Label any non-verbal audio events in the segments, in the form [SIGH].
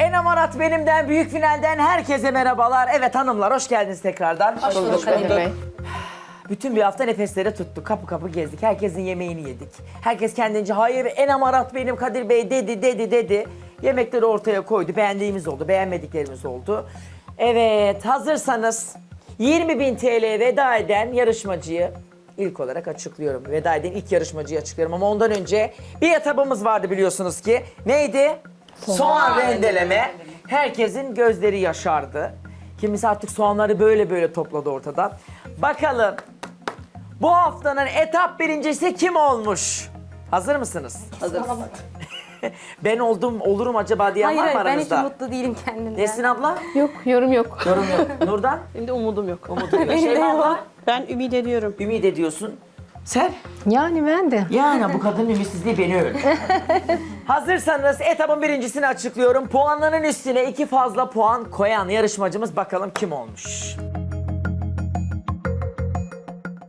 Enem Arat benimden büyük finalden herkese merhabalar. Evet hanımlar hoş geldiniz tekrardan. Hoş bulduk Kadir Bey. Bütün bir hafta nefesleri tuttuk. Kapı kapı gezdik. Herkesin yemeğini yedik. Herkes kendince hayır Enem Arat benim Kadir Bey dedi dedi dedi. Yemekleri ortaya koydu. Beğendiğimiz oldu, beğenmediklerimiz oldu. Evet hazırsanız 20 bin TL veda eden yarışmacıyı ilk olarak açıklıyorum. Veda eden ilk yarışmacıyı açıklıyorum ama ondan önce bir etabımız vardı biliyorsunuz ki. Neydi? Soğan, rendeleme. Herkesin gözleri yaşardı. Kimisi artık soğanları böyle böyle topladı ortadan. Bakalım bu haftanın etap birincisi kim olmuş? Hazır mısınız? Hazır. [LAUGHS] Ben oldum, olurum acaba diyen Hayır var mı hayır ben hiç aranızda? mutlu değilim kendimden. Nesin abla? Yok yorum yok. Yorum yok. [LAUGHS] Nurdan? Benim de umudum yok. Umut yok. [LAUGHS] Benim de Şeyma yok. abla? Ben ümit ediyorum. Ümit ediyorsun. Sen? Yani ben de. Yani bu kadının ümitsizliği beni öldü. [LAUGHS] Hazırsanız etapın birincisini açıklıyorum. Puanların üstüne iki fazla puan koyan yarışmacımız bakalım kim olmuş.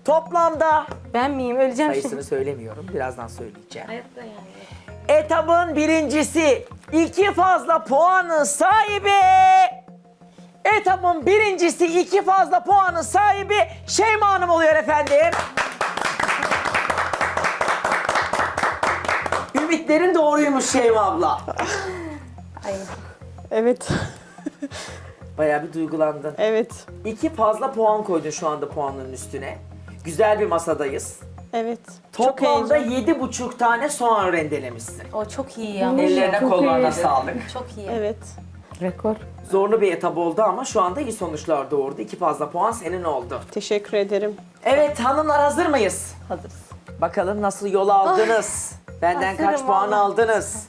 Toplamda Ben miyim? Öleceğim şimdi. sayısını söylemiyorum. Birazdan söyleyeceğim. Etabın birincisi iki fazla puanın sahibi. Etabın birincisi iki fazla puanın sahibi Şeyma Hanım oluyor efendim. Ümitlerin doğruymuş Şeyma abla. Evet. Bayağı bir duygulandın. Evet. İki fazla puan koydun şu anda puanların üstüne. Güzel bir masadayız. Evet. Toplamda heyecan- yedi buçuk tane soğan rendelemişsin. O çok iyi ya. Ellerine çok kollarına sağlık. Çok iyi. Evet. Rekor. Zorlu bir etap oldu ama şu anda iyi sonuçlar doğurdu. İki fazla puan senin oldu. Teşekkür ederim. Evet hanımlar hazır mıyız? Hazırız. Bakalım nasıl yol aldınız? Benden kaç hazırım puan vallahi. aldınız?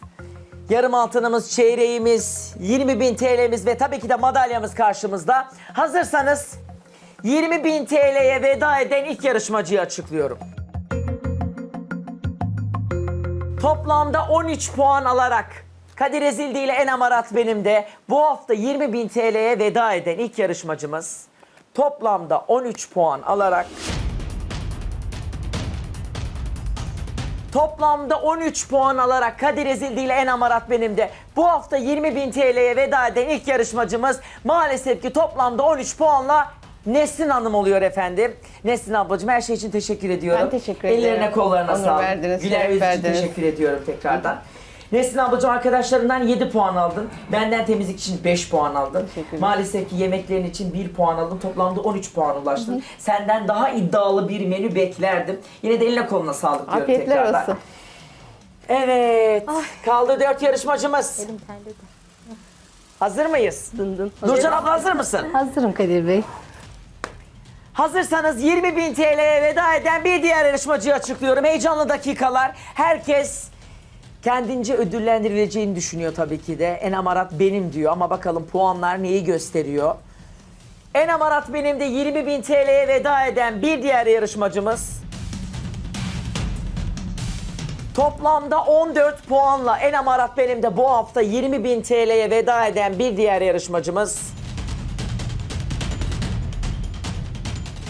Yarım altınımız, çeyreğimiz, 20 bin TL'miz ve tabii ki de madalyamız karşımızda. Hazırsanız 20 bin TL'ye veda eden ilk yarışmacıyı açıklıyorum. Toplamda 13 puan alarak Kadir Ezildi ile Enem Arat benim de bu hafta 20 bin TL'ye veda eden ilk yarışmacımız toplamda 13 puan alarak Toplamda 13 puan alarak Kadir Ezildi ile Enem Arat benim de bu hafta 20 bin TL'ye veda eden ilk yarışmacımız maalesef ki toplamda 13 puanla Nesrin Hanım oluyor efendim. Nesrin ablacığım her şey için teşekkür ediyorum. Ben teşekkür ederim. Ellerine kollarına Onur sağlık. verdiniz, Güler şeref yüz için verdiniz. teşekkür ediyorum tekrardan. Nesrin ablacığım arkadaşlarından 7 puan aldın. Benden temizlik için 5 puan aldın. Maalesef ki yemeklerin için 1 puan aldın. Toplamda 13 puan ulaştın. Senden daha iddialı bir menü beklerdim. Yine de eline koluna sağlık diyorum Afiyetler tekrardan. olsun. Evet. Kaldı dört yarışmacımız. Hazır mıyız? Dın dın. Nurcan abla hazır mısın? Hazırım Kadir Bey. Hazırsanız 20 bin TL'ye veda eden bir diğer yarışmacıyı açıklıyorum. Heyecanlı dakikalar. Herkes kendince ödüllendirileceğini düşünüyor tabii ki de. Enem Arat benim diyor ama bakalım puanlar neyi gösteriyor. Enem Arat benim de 20 bin TL'ye veda eden bir diğer yarışmacımız. Toplamda 14 puanla Enem Arat benim de bu hafta 20 bin TL'ye veda eden bir diğer yarışmacımız.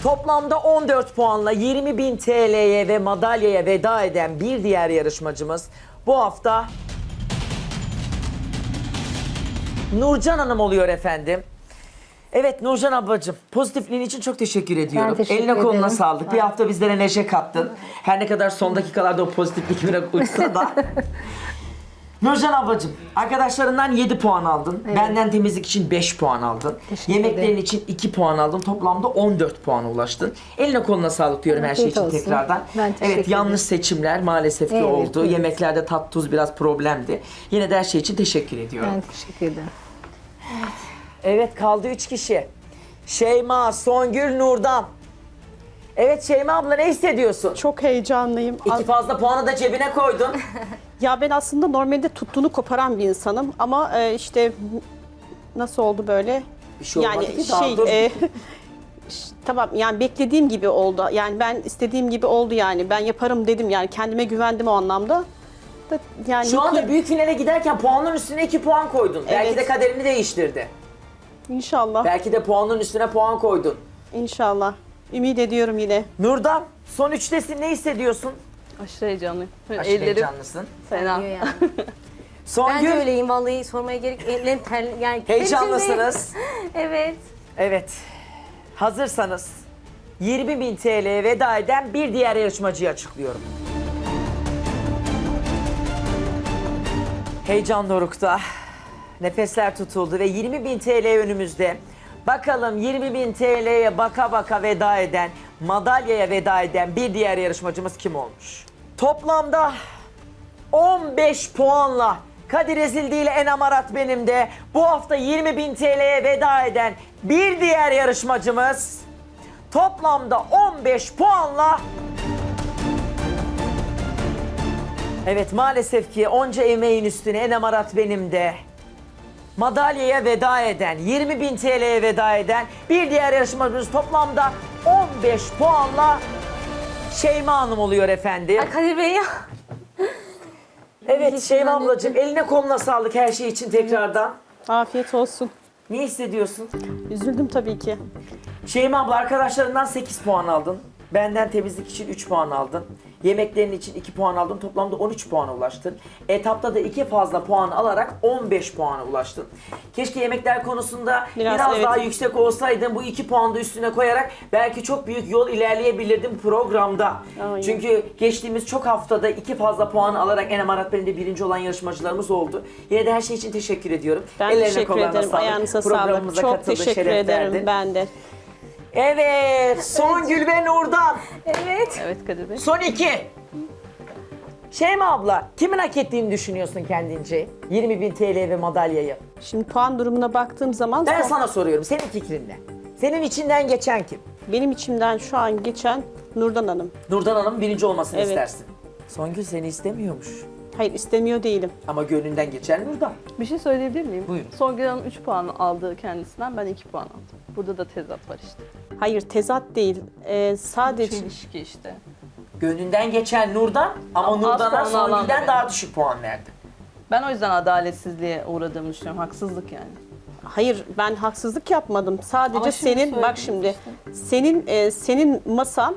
Toplamda 14 puanla 20 bin TL'ye ve madalyaya veda eden bir diğer yarışmacımız bu hafta Nurcan Hanım oluyor efendim. Evet Nurcan ablacığım pozitifliğin için çok teşekkür ediyorum. teşekkür Eline koluna ederim. sağlık. Bir hafta bizlere neşe kattın. Her ne kadar son dakikalarda o pozitiflik biraz uçsa da. [LAUGHS] Nurcan ablacığım arkadaşlarından 7 puan aldın. Benden temizlik için 5 puan aldın. Teşekkür Yemeklerin ederim. için 2 puan aldın. Toplamda 14 puana ulaştın. Eline koluna sağlık diyorum her şey için olsun. tekrardan. Ben evet yanlış ederim. seçimler maalesef ki Evet, oldu. evet. Yemeklerde tat tuz biraz problemdi. Yine de her şey için teşekkür ediyorum. Ben teşekkür ederim. Evet kaldı 3 kişi. Şeyma, Songül, Nurdan. Evet Şeyma abla ne hissediyorsun? Çok heyecanlıyım. İki fazla puanı da cebine koydun. [LAUGHS] Ya ben aslında normalde tuttuğunu koparan bir insanım ama e, işte nasıl oldu böyle? Bir şey olmadı yani ki, daha şey dur. e, ş- tamam yani beklediğim gibi oldu. Yani ben istediğim gibi oldu yani. Ben yaparım dedim yani kendime güvendim o anlamda. Da, yani Şu anda büyük finale giderken puanın üstüne 2 puan koydun. Belki Evet. de kaderini değiştirdi. inşallah. Belki de puanın üstüne puan koydun. İnşallah. Ümit ediyorum yine. Nurdan son üçtesin ne hissediyorsun? Aşırı heyecanlıyım. Aşırı Ellerim heyecanlısın. fena. Diyor yani. [LAUGHS] Songül, Ben de öyleyim vallahi sormaya gerek ellerim ter yani heyecanlısınız. [LAUGHS] evet. Evet. Hazırsanız 20.000 TL'ye veda eden bir diğer yarışmacıyı açıklıyorum. Heyecan dorukta. Nefesler tutuldu ve 20.000 TL önümüzde. Bakalım 20.000 TL'ye baka baka veda eden, madalyaya veda eden bir diğer yarışmacımız kim olmuş? Toplamda 15 puanla Kadir Ezildi ile Enem Arat benim de bu hafta 20.000 TL'ye veda eden bir diğer yarışmacımız toplamda 15 puanla Evet maalesef ki onca emeğin üstüne Enem Arat benim de madalyaya veda eden, 20.000 TL'ye veda eden bir diğer yarışmacımız toplamda 15 puanla Şeyma Hanım oluyor efendim. Ay Kadir Bey ya. Evet Şeyma ablacığım eline koluna sağlık her şey için tekrardan. Afiyet olsun. Ne hissediyorsun? Üzüldüm tabii ki. Şeyma abla arkadaşlarından 8 puan aldın. Benden temizlik için 3 puan aldın. Yemeklerin için 2 puan aldın. Toplamda 13 puana ulaştın. Etapta da 2 fazla puan alarak 15 puana ulaştın. Keşke yemekler konusunda biraz, Biraz, evet. daha yüksek olsaydın bu 2 puanı da üstüne koyarak belki çok büyük yol ilerleyebilirdin programda. Aynen. Çünkü geçtiğimiz çok haftada 2 fazla puan alarak Enem Aratbel'inde birinci olan yarışmacılarımız oldu. Yine de her şey için teşekkür ediyorum. Ben Ellerine, teşekkür kollarına ederim. sağlık. Ayağınıza sağlık. Programımıza Çok katıldı, teşekkür şeref ederim verdin. ben de. Evet, Songül ve Nurdan. Evet. Evet Kadir Bey. Son iki. Şeyma abla, kimin hak ettiğini düşünüyorsun kendince? 20 bin TL ve madalyayı. Şimdi puan durumuna baktığım zaman Ben son- sana soruyorum, senin fikrin ne? Senin içinden geçen kim? benim içimden şu an geçen Nurdan Hanım. Nurdan Hanım birinci olmasını Evet. istersin. Songül seni istemiyormuş. Hayır istemiyor değilim. Ama gönlünden geçen Nurdan. Bir şey söyleyebilir miyim? Buyurun. Songül Hanım 3 puan aldı kendisinden, ben 2 puan aldım. Burada da tezat var işte. Hayır tezat değil. Ee, sadece Çelişki işte. Gönlünden geçen Nurdan ama az Nurdan'a puan alan Songül'den benim. daha düşük puan verdi. Ben o yüzden adaletsizliğe uğradığımı düşünüyorum. Haksızlık yani. hayır ben haksızlık yapmadım. Sadece Ama senin bak söyledim şimdi senin e, senin masan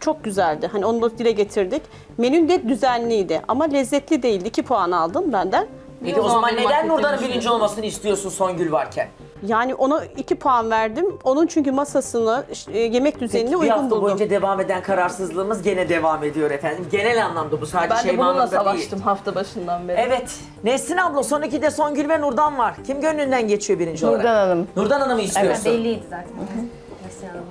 çok güzeldi. Hani onu da dile getirdik. Menün de düzenliydi ama lezzetli değildi. 2 puan aldın benden. Peki o zaman neden Nurdan'ın birinci olmasını istiyorsun Songül varken? Yani ona 2 puan verdim. Onun çünkü masasını, e, yemek düzenini Peki, bir uygun hafta buldum. boyunca devam eden kararsızlığımız gene devam ediyor efendim. Genel anlamda bu sadece Ben de Şeyma bununla Hanım'da değil. savaştım hafta başından beri. Evet. Nesrin abla son ikide Songül ve Nurdan var. Kim gönlünden geçiyor birinci olarak? Nurdan Hanım. Nurdan Hanım'ı istiyorsun. Belliydi zaten. Neslihan Hanım.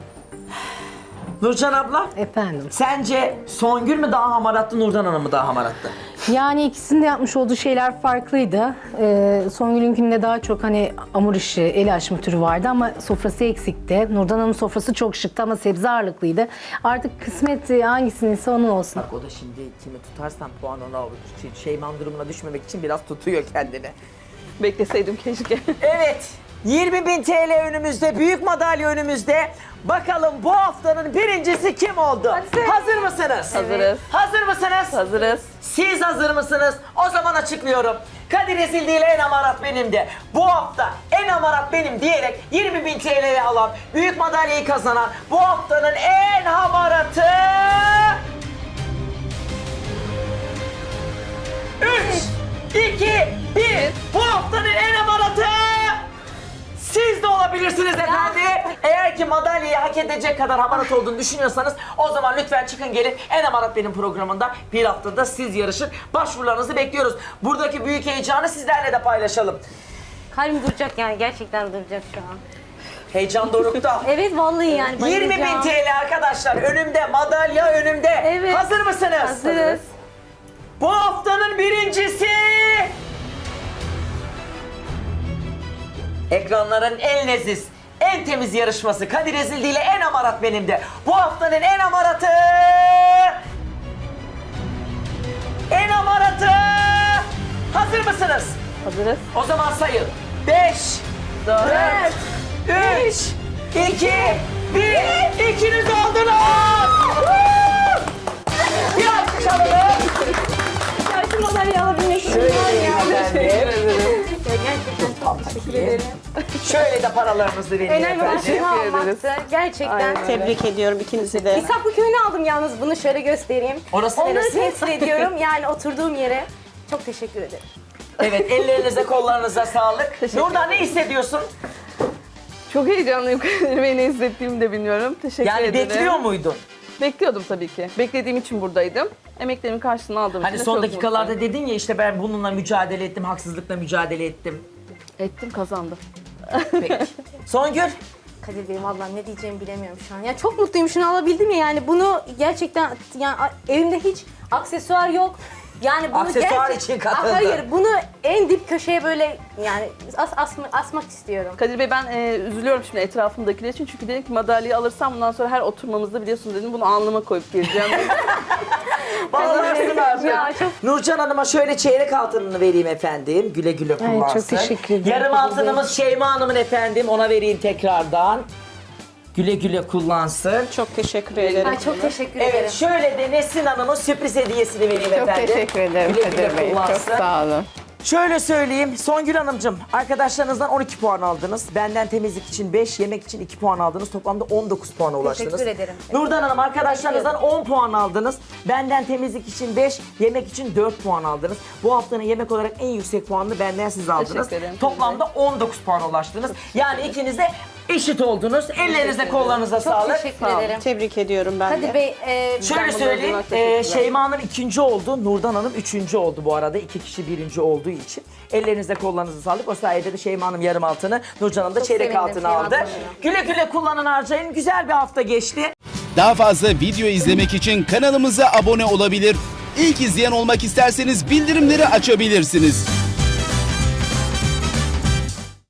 Nurcan abla Efendim. sence Songül mü daha hamaratlı Nurdan Hanım mı daha hamaratlı? Yani ikisinin de yapmış olduğu şeyler farklıydı. Ee, Songül'ünkünde daha çok hani hamur işi, el açma türü vardı ama sofrası eksikti. Nurdan Hanım'ın sofrası çok şıktı ama sebze ağırlıklıydı. Artık kısmet e, hangisiniyse onun olsun. Bak o da şimdi kimi tutarsan puan ona olur. Şey- Şeyman durumuna düşmemek için biraz tutuyor kendini. Bekleseydim keşke. Evet. 20 bin TL önümüzde, büyük madalya önümüzde. Bakalım bu haftanın birincisi kim oldu? Hazır mısınız? Hazırız. Hazır mısınız? Hazırız. Siz hazır mısınız? O zaman açıklıyorum. Kadir Ezildi ile en amarat benim de. Bu hafta en amarat benim diyerek 20 bin TL'yi alan, büyük madalyayı kazanan bu haftanın en hamaratı... 3, 2, 1. Bu haftanın en hamaratı... Siz de olabilirsiniz efendim. Eğer ki madalyayı hak edecek kadar hamarat olduğunu düşünüyorsanız o zaman lütfen çıkın gelin. En hamarat benim programında bir haftada siz yarışın. Başvurularınızı bekliyoruz. Buradaki büyük heyecanı sizlerle de paylaşalım. Kalbim duracak yani gerçekten duracak şu an. Heyecan dorukta. [LAUGHS] Evet vallahi yani 20 bin bayılacağım. TL arkadaşlar önümde madalya önümde. Evet. Hazır mısınız? Hazırız. Bu haftanın birincisi... Ekranların en leziz, en temiz yarışması Kadir Ezildi ile en amarat benim de. Bu haftanın en amaratı... En amaratı... Hazır mısınız? Hazırız. O zaman sayın. 5, 4, 3, 2, 1. İkiniz oldunuz. Teşekkür ederim. Şöyle de paralarımızı verin efendim. şunu almaktı. Gerçekten. Aynen. Tebrik ediyorum ikinizi de. İshaklı köyünü aldım yalnız bunu şöyle göstereyim. Orası Onları neresi? temsil [LAUGHS] ediyorum yani oturduğum yere. Çok teşekkür ederim. Evet ellerinize kollarınıza sağlık. Nurdan ne hissediyorsun? Çok heyecanlıyım [LAUGHS] Bey ne hissettiğimi de bilmiyorum. Teşekkür Yani ederim. bekliyor muydun? Bekliyordum tabii ki. Beklediğim için buradaydım. Emeklerimin karşılığını aldığım Hani son dakikalarda dedin ya işte ben bununla mücadele ettim, haksızlıkla mücadele ettim. Ettim kazandım. Peki. [LAUGHS] Songül? Kadir Bey vallahi ne diyeceğimi bilemiyorum şu an. Ya çok mutluyum şunu alabildim ya yani bunu gerçekten yani evimde hiç aksesuar yok. Yani bunu Aksesuar gerçek- için katıldı. Hayır bunu en dip köşeye böyle yani as, asma- asmak istiyorum. Kadir Bey ben e, üzülüyorum şimdi etrafımdakiler için. Çünkü dedim ki madalyayı alırsam bundan sonra her oturmamızda biliyorsunuz dedim bunu alnıma koyup geleceğim. [LAUGHS] Artık. Ya çok Nurcan Hanım'a şöyle çeyrek altınını vereyim efendim. Güle güle kullansın. çok teşekkür ederim. Yarım altınımız Şeyma Hanım'ın efendim. Ona vereyim tekrardan. Güle güle kullansın. Çok teşekkür ederim. Ay çok teşekkür ederim. Evet şöyle de Nesin Hanım'ın sürpriz hediyesini vereyim Çok efendim. teşekkür ederim Güle güle Kadir Bey. Çok kullansın. sağ olun. Şöyle söyleyeyim Songül Hanımcığım arkadaşlarınızdan 12 puan aldınız. Benden temizlik için 5, yemek için 2 puan aldınız. Toplamda 19 puana ulaştınız. Teşekkür ederim. Nurdan Hanım arkadaşlarınızdan 10 puan aldınız. Benden temizlik için 5, yemek için 4 puan aldınız. Bu haftanın yemek olarak en yüksek puanını benden siz aldınız. Teşekkür ederim. Toplamda 19 puana ulaştınız. Yani ikiniz de eşit oldunuz. Ellerinize kollarınıza Çok sağlık. teşekkür Sağ olun. ederim. Tebrik ediyorum ben de. Kadir Bey e, Şöyle söyleyeyim, e. Şeyma Hanım ikinci oldu, Nurdan Hanım üçüncü oldu bu arada. İki kişi birinci olduğu için. Ellerinize kollarınıza sağlık. O sayede de Şeyma Hanım yarım altını, Nurcan Hanım da Çok çeyrek sevindim altını Şeyma aldı. Hanım'a. Güle güle kullanın harcayın. Güzel bir hafta geçti. Daha fazla video izlemek için kanalımıza abone olabilir. İlk izleyen olmak isterseniz bildirimleri açabilirsiniz.